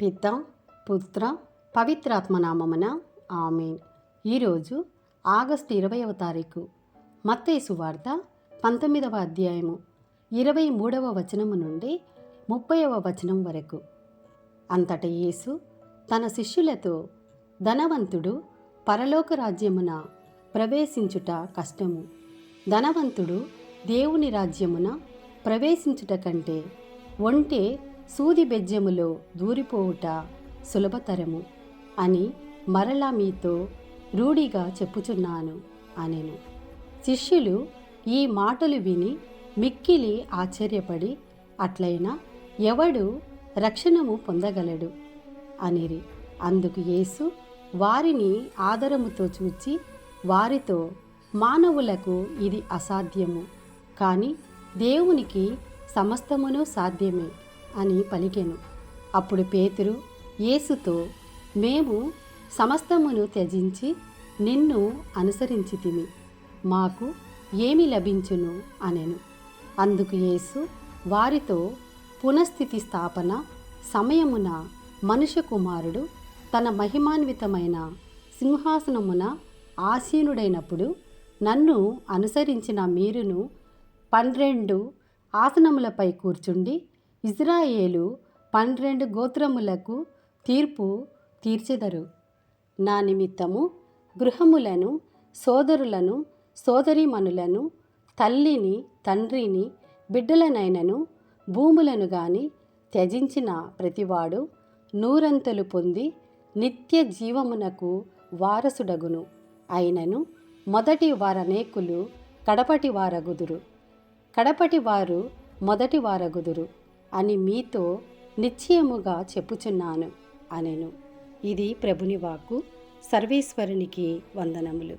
పిత పుత్ర పవిత్రాత్మనామమున ఆమెన్. ఈరోజు ఆగస్టు ఇరవైవ తారీఖు మత్తేసు వార్త పంతొమ్మిదవ అధ్యాయము ఇరవై మూడవ వచనము నుండి ముప్పైవ వచనం వరకు. అంతట యేసు తన శిష్యులతో ధనవంతుడు పరలోక రాజ్యమున ప్రవేశించుట కష్టము. ధనవంతుడు దేవుని రాజ్యమున ప్రవేశించుట కంటే ఒంటే సూది బెజ్జములో దూరిపోవుట సులభతరము అని మరలా మీతో రూఢిగా చెప్పుచున్నాను అనెను. శిష్యులు ఈ మాటలు విని మిక్కిలి ఆశ్చర్యపడి అట్లయినా ఎవడు రక్షణము పొందగలడు? అనిరి. అందుకు యేసు వారిని ఆదరముతో చూచి వారితో మానవులకు ఇది అసాధ్యము కానీ దేవునికి సమస్తమును సాధ్యమే. అని పలికెను. అప్పుడు పేతురు యేసుతో మేము సమస్తమును త్యజించి నిన్ను అనుసరించితిమి మాకు ఏమి లభించును? అనెను. అందుకు యేసు వారితో పునఃస్థితి స్థాపన సమయమున మనుష్య కుమారుడు తన మహిమాన్వితమైన సింహాసనమున ఆసీనుడైనప్పుడు నన్ను అనుసరించిన మీరును పన్నెండు ఆసనములపై కూర్చుండి ఇజ్రాయేలు పన్నెండు గోత్రములకు తీర్పు తీర్చెదరు. నా నిమిత్తము గృహములను సోదరులను సోదరీమణులను తల్లిని తండ్రిని బిడ్డలనైనను భూములను గాని త్యజించిన ప్రతివాడు నూరంతలు పొంది నిత్య జీవమునకు వారసుడగును. అయినను మొదటి వారనేకులు కడపటి వారగుదురు. కడపటి వారు మొదటి వారగుదురు. అని మీతో నిశ్చయముగా చెప్పుచున్నాను అనెను. ఇది ప్రభుని వాక్కు. సర్వేశ్వరునికి వందనములు.